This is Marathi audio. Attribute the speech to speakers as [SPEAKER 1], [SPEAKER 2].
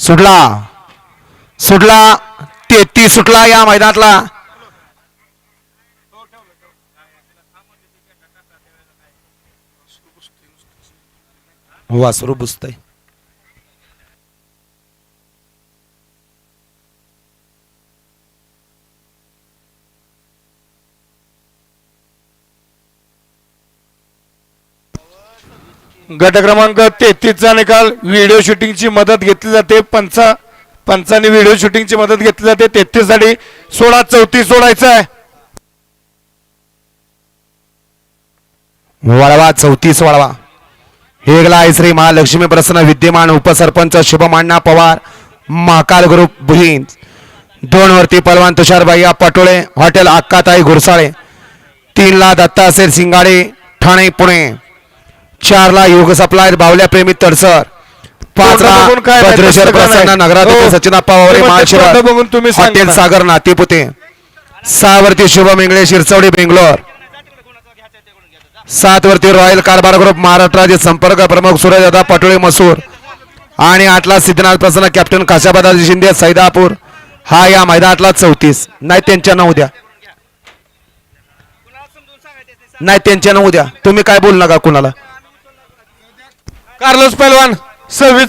[SPEAKER 1] सुटला. सुटला. तेहतीस सुटला या मैदानातला. वासरू बुजतय
[SPEAKER 2] गट क्रमांक तेहतीसचा निकाल. व्हिडिओ शूटिंगची मदत घेतली जाते. पंचा पंचाने व्हिडिओ शूटिंगची मदत घेतली जाते. तेहतीससाठी सोळा चौतीस सोडायचं आहे.
[SPEAKER 1] वळवा चौतीस वळवा. हेगला श्री महालक्ष्मी प्रसन्न विद्यमान उपसरपंच शुभमान्ना पवार महाकाल ग्रुप बुहीन दोन वरती पलवान तुषारबाई पटोळे हॉटेल अक्काताई घुरसाळे. तीन ला दत्ता असेल सिंगाडे ठाणे पुणे. चार ला योग सप्लाय बावल्या प्रेमी तडसर.
[SPEAKER 2] बघून हो. तुम्ही
[SPEAKER 1] हॉटेल. सागर नातेपुते. सहा वरती शुभम इंगळे शिरचवडी बेंगलोर. सात वरती रॉयल कारभार ग्रुप महाराष्ट्राचे संपर्क प्रमुख सूर्यदादा पटोळे मसूर. आणि आठला सिद्धनाथ प्रसन्न कॅप्टन काशाबादाजी शिंदे सैदापूर. हा या मैदानातला चौतीस. नाही त्यांच्या नऊ द्या नाही त्यांच्या नऊ द्या तुम्ही काय बोल नका कुणाला?
[SPEAKER 2] कार्लोस पैलवान सव्वीस